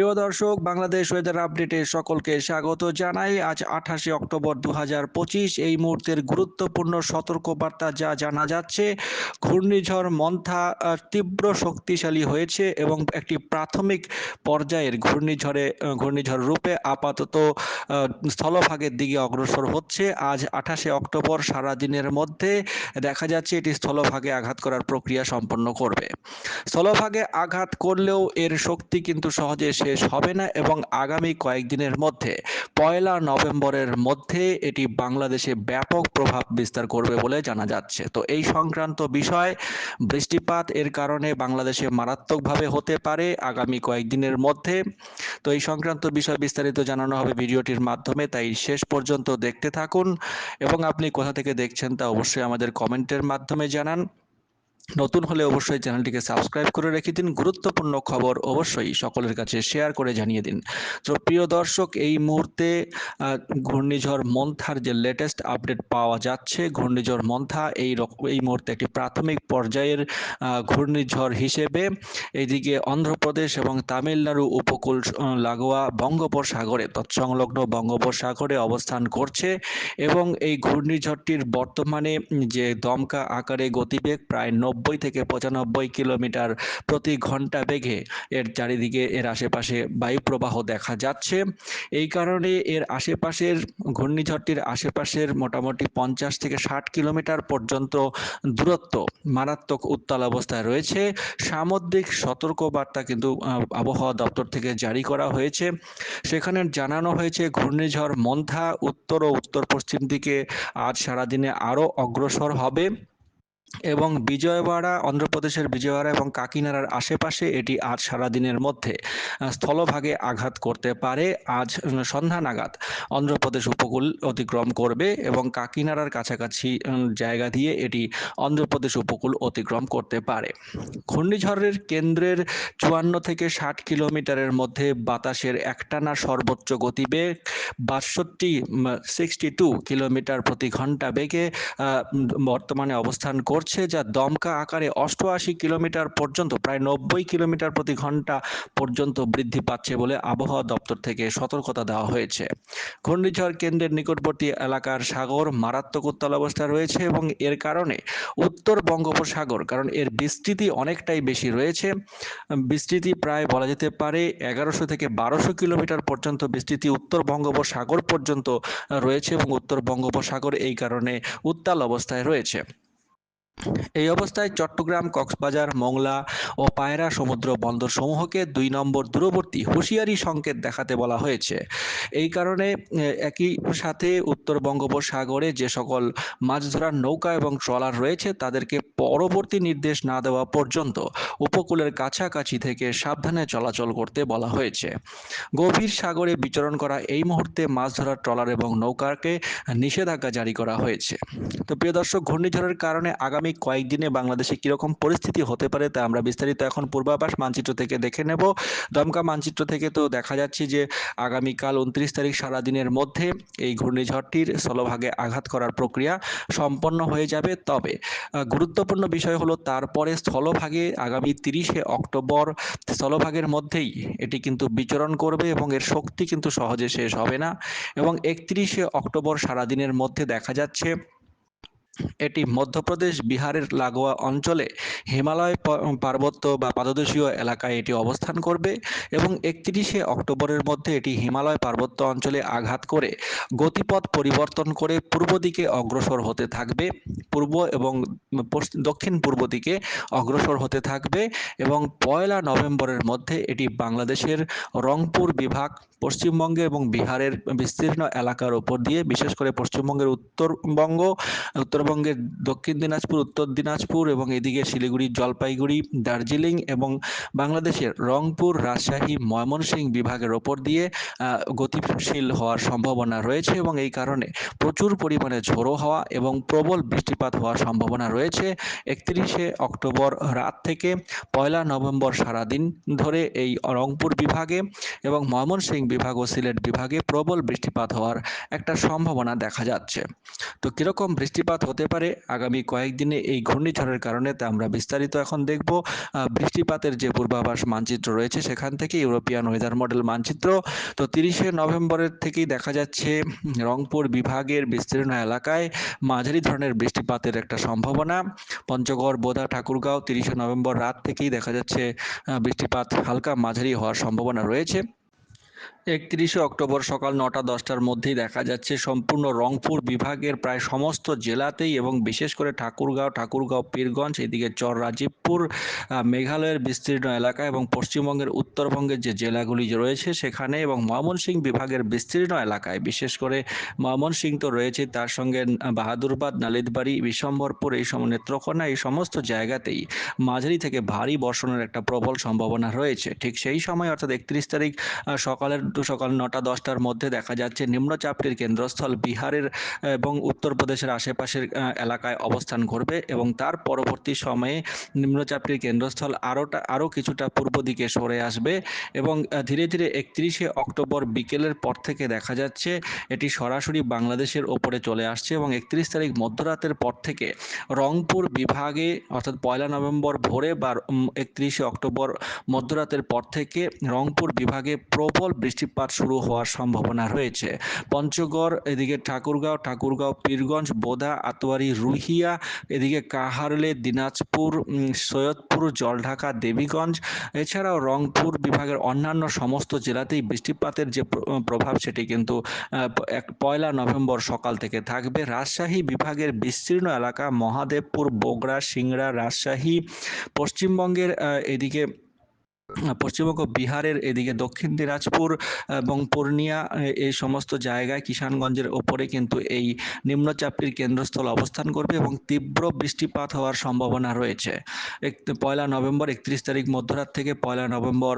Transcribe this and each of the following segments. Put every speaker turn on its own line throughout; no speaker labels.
প্রিয় দর্শক, বাংলাদেশ ওয়েদার আপডেটে সকলকে স্বাগত জানাই। আজ আঠাশে অক্টোবর দু হাজার পঁচিশ, এই মুহূর্তের গুরুত্বপূর্ণ সতর্কবার্তা যা জানা যাচ্ছে, ঘূর্ণিঝড় মন্থা তীব্র শক্তিশালী হয়েছে এবং একটি প্রাথমিক পর্যায়ের ঘূর্ণিঝড়ে ঘূর্ণিঝড় রূপে আপাতত স্থলভাগের দিকে অগ্রসর হচ্ছে। আজ আঠাশে অক্টোবর সারা দিনের মধ্যে দেখা যাচ্ছে এটি স্থলভাগে আঘাত করার প্রক্রিয়া সম্পন্ন করবে। স্থলভাগে আঘাত করলেও এর শক্তি কিন্তু সহজে শেষ হবে না এবং আগামী কয়েকদিনের মধ্যে, পয়লা নভেম্বরের মধ্যে এটি বাংলাদেশে ব্যাপক প্রভাব বিস্তার করবে বলে জানা যাচ্ছে। তো এই সংক্রান্ত বিষয় বৃষ্টিপাত এর কারণে বাংলাদেশে মারাত্মকভাবে হতে পারে আগামী কয়েকদিনের মধ্যে। তো এই সংক্রান্ত বিষয় বিস্তারিত জানানো হবে ভিডিওটির মাধ্যমে, তাই শেষ পর্যন্ত দেখতে থাকুন। এবং আপনি কোথা থেকে দেখছেন তা অবশ্যই আমাদের কমেন্টের মাধ্যমে জানান। নতুন হলে অবশ্যই চ্যানেলটিকে সাবস্ক্রাইব করে রেখে দিন। গুরুত্বপূর্ণ খবর অবশ্যই সকলের কাছে শেয়ার করে জানিয়ে দিন। তো প্রিয় দর্শক, এই মুহূর্তে ঘূর্ণিঝড় মন্থার যে লেটেস্ট আপডেট পাওয়া যাচ্ছে, ঘূর্ণিঝড় মন্থা এই এই মুহূর্তে একটি প্রাথমিক পর্যায়ের ঘূর্ণিঝড় হিসেবে এইদিকে অন্ধ্রপ্রদেশ এবং তামিলনাড়ু উপকূল লাগোয়া বঙ্গোপসাগরে, তৎসংলগ্ন বঙ্গোপসাগরে অবস্থান করছে এবং এই ঘূর্ণিঝড়টির বর্তমানে যে দমকা আকারে গতিবেগ প্রায় নব্বই থেকে পঁচানব্বই কিলোমিটার প্রতি ঘণ্টা বেগে এর চারিদিকে এর আশেপাশে বায়ুপ্রবাহ দেখা যাচ্ছে। এই কারণে এর আশেপাশের ঘূর্ণিঝড়টির আশেপাশের মোটামুটি পঞ্চাশ থেকে ষাট কিলোমিটার পর্যন্ত দূরত্ব মারাত্মক উত্তাল অবস্থায় রয়েছে। সামুদ্রিক সতর্কবার্তা কিন্তু আবহাওয়া দপ্তর থেকে জারি করা হয়েছে। সেখানে জানানো হয়েছে, ঘূর্ণিঝড় মন্থা উত্তর ও উত্তর পশ্চিম দিকে আজ সারাদিনে আরও অগ্রসর হবে। এবং বিজয়ওয়াড়া, অন্ধ্রপ্রদেশের বিজয়ওয়াড়া এবং কাকিনাড়ার আশেপাশে এটি আজ সারাদিনের মধ্যে স্থলভাগে আঘাত করতে পারে। আজ সন্ধ্যা নাগাদ অন্ধ্রপ্রদেশ উপকূল অতিক্রম করবে এবং কাকিনাড়ার কাছাকাছি জায়গা দিয়ে এটি অন্ধ্রপ্রদেশ উপকূল অতিক্রম করতে পারে। ঘূর্ণিঝড়ের কেন্দ্রের চুয়ান্ন থেকে ষাট কিলোমিটারের মধ্যে বাতাসের একটানা সর্বোচ্চ গতিবেগ বাষট্টি সিক্সটি টু কিলোমিটার প্রতি ঘণ্টা বেগে বর্তমানে অবস্থান করছে যা দমকা আকারে অষ্টআশি কিলোমিটার পর্যন্ত, প্রায় নব্বই কিলোমিটার প্রতি ঘণ্টা পর্যন্ত বৃদ্ধি পাচ্ছে বলে আবহাওয়া দপ্তর থেকে সতর্কতা দেওয়া হয়েছে। ঘূর্ণিঝড় কেন্দ্রের নিকটবর্তী এলাকার সাগর মারাত্মক উত্তাল অবস্থায় রয়েছে এবং এর কারণে উত্তর বঙ্গোপসাগর, কারণ এর বিস্তৃতি অনেকটাই বেশি রয়েছে। বিস্তৃতি প্রায় বলা যেতে পারে এগারোশো থেকে বারোশো কিলোমিটার পর্যন্ত বিস্তৃতি উত্তর বঙ্গোপসাগর পর্যন্ত রয়েছে এবং উত্তর বঙ্গোপসাগর এই কারণে উত্তাল অবস্থায় রয়েছে। এই অবস্থায় চট্টগ্রাম, কক্সবাজার, মোংলা ও পায়রা সমুদ্র বন্দর সমূহকে দুই নম্বর দূরবর্তী হুঁশিয়ারি সংকেত দেখাতে বলা হয়েছে। এই কারণে একই সাথে উত্তর বঙ্গোপসাগরে যে সকল মাছ ধরার নৌকা এবং ট্রলার রয়েছে, তাদেরকে পরবর্তী নির্দেশ না দেওয়া পর্যন্ত উপকূলের কাছাকাছি থেকে সাবধানে চলাচল করতে বলা হয়েছে। গভীর সাগরে বিচরণ করা এই মুহূর্তে মাছ ধরার ট্রলার এবং নৌকাকে নিষেধাজ্ঞা জারি করা হয়েছে। তো প্রিয় দর্শক, ঘূর্ণিঝড়ের কারণে আগামী কয়েকদিনে বাংলাদেশে কীরকম পরিস্থিতি হতে পারে তা আমরা বিস্তারিত এখন পূর্বাভাস মানচিত্র থেকে দেখে নেব। দমকা মানচিত্র থেকে তো দেখা যাচ্ছে যে আগামীকাল উনত্রিশ তারিখ সারাদিনের মধ্যে এই ঘূর্ণিঝড়টির স্থলভাগে আঘাত করার প্রক্রিয়া সম্পন্ন হয়ে যাবে। তবে গুরুত্বপূর্ণ বিষয় হলো তারপরে স্থলভাগে আগামী তিরিশে অক্টোবর স্থলভাগের মধ্যেই এটি কিন্তু বিচরণ করবে এবং এর শক্তি কিন্তু সহজে শেষ হবে না। এবং একত্রিশে অক্টোবর সারাদিনের মধ্যে দেখা যাচ্ছে এটি মধ্যপ্রদেশ, বিহারের লাগোয়া অঞ্চলে হিমালয় পার্বত্য বা পাদদেশীয় এলাকায় এটি অবস্থান করবে এবং একত্রিশে অক্টোবরের মধ্যে এটি হিমালয় পার্বত্য অঞ্চলে আঘাত করে গতিপথ পরিবর্তন করে পূর্ব দিকে অগ্রসর হতে থাকবে, পূর্ব এবং দক্ষিণ পূর্ব দিকে অগ্রসর হতে থাকবে এবং পয়লা নভেম্বরের মধ্যে এটি বাংলাদেশের রংপুর বিভাগ, পশ্চিমবঙ্গে এবং বিহারের বিস্তীর্ণ এলাকার উপর দিয়ে, বিশেষ করে পশ্চিমবঙ্গের উত্তরবঙ্গ উত্তরবঙ্গের দক্ষিণ দিনাজপুর, উত্তর দিনাজপুর এবং এদিকে শিলিগুড়ি, জলপাইগুড়ি, দার্জিলিং এবং বাংলাদেশের রংপুর, রাজশাহী, ময়মনসিংহ বিভাগের ওপর দিয়ে গতিশীল হওয়ার সম্ভাবনা রয়েছে এবং এই কারণে প্রচুর পরিমাণে ঝোড়ো হওয়া এবং প্রবল বৃষ্টিপাত হওয়ার সম্ভাবনা রয়েছে। একত্রিশে অক্টোবর রাত থেকে পয়লা নভেম্বর সারাদিন ধরে এই রংপুর বিভাগে এবং ময়মনসিংহ বিভাগ ও সিলেট বিভাগে প্রবল বৃষ্টিপাত হওয়ার একটা সম্ভাবনা দেখা যাচ্ছে। তো কীরকম বৃষ্টিপাত হতে পারে। আগামী কয়েকদিনে এই ঘূর্ণিঝড়ের কারণে তা আমরা বিস্তারিত এখন দেখব। বৃষ্টিপাতের যে পূর্বাভাস মানচিত্র রয়েছে, সেখান থেকে ইউরোপিয়ান ওয়েদার মডেল মানচিত্র। তো তিরিশে নভেম্বরের থেকেই দেখা যাচ্ছে, রংপুর বিভাগের বিস্তীর্ণ এলাকায় মাঝারি ধরনের বৃষ্টিপাতের একটা সম্ভাবনা। পঞ্চগড়, বোদা, ঠাকুরগাঁও তিরিশে নভেম্বর রাত থেকেই দেখা যাচ্ছে বৃষ্টিপাত হালকা মাঝারি হওয়ার সম্ভাবনা রয়েছে। একত্রিশে অক্টোবর সকাল নটা দশটার মধ্যেই দেখা যাচ্ছে সম্পূর্ণ রংপুর বিভাগের প্রায় সমস্ত জেলাতেই এবং বিশেষ করে ঠাকুরগাঁও ঠাকুরগাঁও পীরগঞ্জ এদিকে চর রাজীবপুর মেঘালয়ের বিস্তীর্ণ এলাকা এবং পশ্চিমবঙ্গের উত্তরবঙ্গের যে জেলাগুলি রয়েছে সেখানে এবং ময়মনসিংহ বিভাগের বিস্তীর্ণ এলাকায়। বিশেষ করে ময়মনসিংহ তো রয়েছে তার সঙ্গে বাহাদুরবাদ নালিতবাড়ি বিশ্বম্বরপুর এই সম নেত্রকোনা এই সমস্ত জায়গাতেই মাঝারি থেকে ভারী বর্ষণের একটা প্রবল সম্ভাবনা রয়েছে। ঠিক সেই সময় অর্থাৎ একত্রিশ তারিখ আহ, সকালের সকাল নটা, দশটার মধ্যে দেখা যাচ্ছে নিম্নচাপটির কেন্দ্রস্থল বিহারের এবং উত্তরপ্রদেশের আশেপাশের এলাকায় অবস্থান করবে এবং তার পরবর্তী সময়ে নিম্নচাপটির কেন্দ্রস্থল আরোটা আরও কিছুটা পূর্ব দিকে সরে আসবে এবং ধীরে ধীরে একত্রিশে অক্টোবর বিকেলের পর থেকে দেখা যাচ্ছে এটি সরাসরি বাংলাদেশের ওপরে চলে আসছে এবং একত্রিশ তারিখ মধ্যরাতের পর থেকে রংপুর বিভাগে, অর্থাৎ পয়লা নভেম্বর ভোরে বা একত্রিশে অক্টোবর মধ্যরাতের পর থেকে রংপুর বিভাগে প্রবল বৃষ্টিপাত শুরু হওয়ার সম্ভাবনা রয়েছে। পঞ্চগড়, এদিকে ঠাকুরগাঁও ঠাকুরগাঁও, পীরগঞ্জ, বোদা, আতোয়ারি, রুহিয়া, এদিকে কাহারলে, দিনাজপুর সৈয়দপুর, জলঢাকা, দেবীগঞ্জ, এছাড়াও রংপুর বিভাগের অন্যান্য সমস্ত জেলাতেই বৃষ্টিপাতের যে প্র- প্রভাব সেটি কিন্তু এক পয়লা নভেম্বর সকাল থেকে থাকবে। রাজশাহী বিভাগের বিস্তীর্ণ এলাকা মহাদেবপুর, বগুড়া, সিংড়া, রাজশাহী, পশ্চিমবঙ্গের এদিকে পশ্চিমবঙ্গ, বিহারের এদিকে দক্ষিণ দিনাজপুর এবং পূর্ণিয়া এই সমস্ত জায়গায় কিষানগঞ্জের ওপরে কিন্তু এই নিম্নচাপটির কেন্দ্রস্থল অবস্থান করবে এবং তীব্র বৃষ্টিপাত হওয়ার সম্ভাবনা রয়েছে। পয়লা নভেম্বর, একত্রিশ তারিখ মধ্যরাত থেকে পয়লা নভেম্বর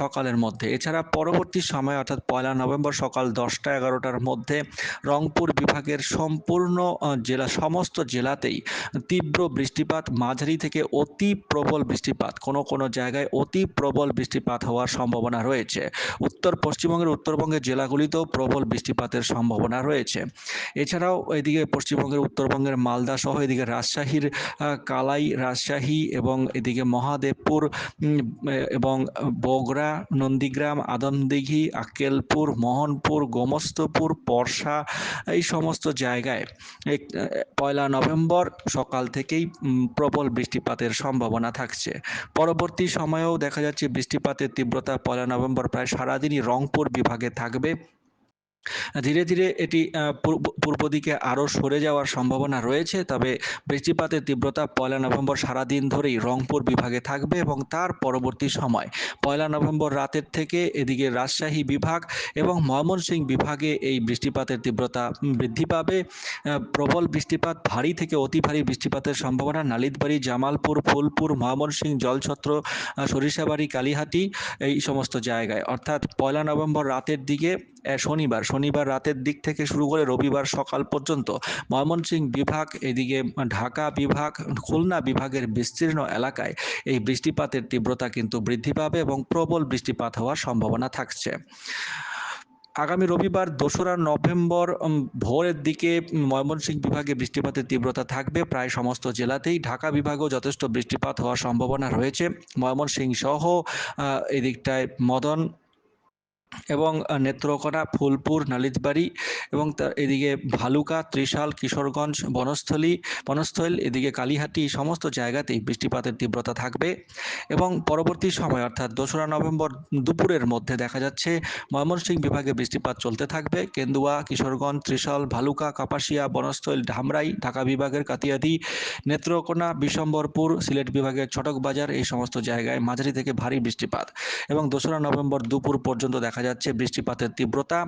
সকালের মধ্যে। এছাড়া পরবর্তী সময়, অর্থাৎ পয়লা নভেম্বর সকাল দশটা এগারোটার মধ্যে রংপুর বিভাগের সম্পূর্ণ জেলা, সমস্ত জেলাতেই তীব্র বৃষ্টিপাত, মাঝারি থেকে অতি প্রবল বৃষ্টিপাত। কোনো কোনো জায়গায় অতি বৃষ্টিপাত হওয়ার সম্ভাবনা রয়েছে। উত্তর পশ্চিমবঙ্গের উত্তরবঙ্গের জেলাগুলিতেও প্রবল বৃষ্টিপাতের সম্ভাবনা রয়েছে। এছাড়াও এদিকে পশ্চিমবঙ্গের উত্তরবঙ্গের মালদা সহ এদিকে রাজশাহীর কালাই, রাজশাহী এবং এদিকে মহাদেবপুর এবং বগরা নন্দীগ্রাম, আদমদিঘি, আক্কেলপুর, মোহনপুর, গোমস্তপুর পরশা এই সমস্ত জায়গায় পয়লা নভেম্বর সকাল থেকেই প্রবল বৃষ্টিপাতের সম্ভাবনা থাকছে। পরবর্তী সময়েও দেখা যাচ্ছে বৃষ্টিপাতের তীব্রতা পয়লা নভেম্বর প্রায় সারাদিনই রংপুর বিভাগে থাকবে। ধীরে ধীরে এটি পূর্ব দিকে আরও সরে যাওয়ার সম্ভাবনা রয়েছে, তবে বৃষ্টিপাতের তীব্রতা পয়লা নভেম্বর সারাদিন ধরেই রংপুর বিভাগে থাকবে এবং তার পরবর্তী সময়। পয়লা নভেম্বর রাতের থেকে এদিকে রাজশাহী বিভাগ এবং ময়মনসিংহ বিভাগে এই বৃষ্টিপাতের তীব্রতা বৃদ্ধি পাবে। প্রবল বৃষ্টিপাত ভারী থেকে অতি ভারী বৃষ্টিপাতের সম্ভাবনা নালিতবাড়ি, জামালপুর, ফুলপুর, ময়মনসিংহ, জলছত্র সরিষাবাড়ি, কালীহাটি, এই সমস্ত জায়গায়। অর্থাৎ পয়লা নভেম্বর রাতের দিকে শনিবার শনিবার রাতের দিক থেকে শুরু করে রবিবার সকাল পর্যন্ত ময়মনসিংহ বিভাগ, এদিকে ঢাকা বিভাগ, খুলনা বিভাগের বিস্তীর্ণ এলাকায় এই বৃষ্টিপাতের তীব্রতা কিন্তু বৃদ্ধি পাবে এবং প্রবল বৃষ্টিপাত হওয়ার সম্ভাবনা থাকছে। আগামী রবিবার দোসরা নভেম্বর ভোরের দিকে ময়মনসিংহ বিভাগে বৃষ্টিপাতের তীব্রতা থাকবে। প্রায় সমস্ত জেলাতেই ঢাকা বিভাগেও যথেষ্ট বৃষ্টিপাত হওয়ার সম্ভাবনা রয়েছে। ময়মনসিংহ সহ এদিকটায় মদন এবং নেত্রকোনা, ফুলপুর, নালিতবাড়ি এবং তার এদিকে ভালুকা, ত্রিশাল, কিশোরগঞ্জ, বনস্থলী, বনস্থল, এদিকে কালীহাটি, সমস্ত জায়গাতেই বৃষ্টিপাতের তীব্রতা থাকবে এবং পরবর্তী সময়, অর্থাৎ দোসরা নভেম্বর দুপুরের মধ্যে দেখা যাচ্ছে ময়মনসিংহ বিভাগে বৃষ্টিপাত চলতে থাকবে। কেন্দুয়া, কিশোরগঞ্জ, ত্রিশাল, ভালুকা, কাপাসিয়া, বনস্থল ধামরাই ঢাকা বিভাগের কাতিয়াদি, নেত্রকোনা, বিশম্বরপুর, সিলেট বিভাগের ছটকবাজার এই সমস্ত জায়গায় মাঝারি থেকে ভারী বৃষ্টিপাত এবং দোসরা নভেম্বর দুপুর পর্যন্ত দেখা যাচ্ছে বৃষ্টিপাতের তীব্রতা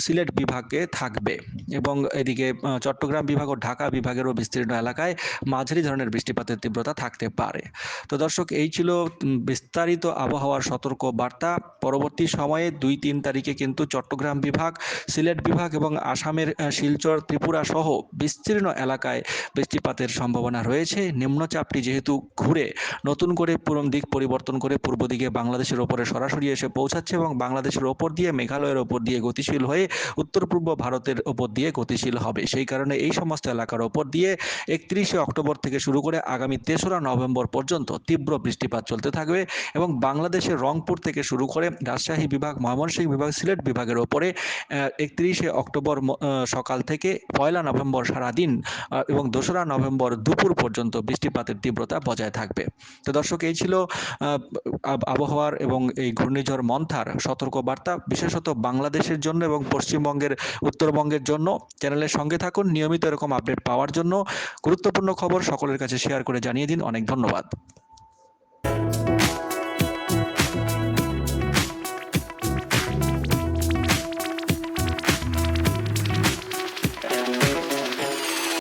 সিলেট বিভাগে থাকবে এবং এদিকে চট্টগ্রাম বিভাগ ও ঢাকা বিভাগেরও বিস্তীর্ণ এলাকায় মাঝারি ধরনের বৃষ্টিপাতের তীব্রতা থাকতে পারে। তো দর্শক, এই ছিল বিস্তারিত আবহাওয়ার সতর্ক বার্তা। পরবর্তী সময়ে দুই তিন তারিখে কিন্তু চট্টগ্রাম বিভাগ, সিলেট বিভাগ এবং আসামের শিলচর, ত্রিপুরা সহ বিস্তীর্ণ এলাকায় বৃষ্টিপাতের সম্ভাবনা রয়েছে। নিম্নচাপটি যেহেতু ঘুরে নতুন করে দিক পরিবর্তন করে পূর্ব দিকে বাংলাদেশের ওপরে সরাসরি এসে পৌঁছাচ্ছে এবং বাংলাদেশ বাংলাদেশের ওপর দিয়ে, মেঘালয়ের ওপর দিয়ে গতিশীল হয়ে উত্তর পূর্ব ভারতের ওপর দিয়ে গতিশীল হবে। সেই কারণে এই সমস্ত এলাকার ওপর দিয়ে একত্রিশে অক্টোবর থেকে শুরু করে আগামী তেসরা নভেম্বর পর্যন্ত তীব্র বৃষ্টিপাত চলতে থাকবে এবং বাংলাদেশের রংপুর থেকে শুরু করে রাজশাহী বিভাগ, ময়মনসিংহ বিভাগ, সিলেট বিভাগের ওপরে একত্রিশে অক্টোবর সকাল থেকে পয়লা নভেম্বর সারাদিন এবং দোসরা নভেম্বর দুপুর পর্যন্ত বৃষ্টিপাতের তীব্রতা বজায় থাকবে। তো দর্শক, এই ছিল আবহাওয়ার এবং এই ঘূর্ণিঝড় মন্থার সতর্কবার্তা বিশেষত বাংলাদেশের জন্য এবং পশ্চিমবঙ্গের, উত্তরবঙ্গের জন্য। চ্যানেলের সঙ্গে থাকুন, নিয়মিত এরকম আপডেট পাওয়ার জন্য। গুরুত্বপূর্ণ খবর সকলের কাছে শেয়ার করে জানিয়ে দিন। অনেক ধন্যবাদ।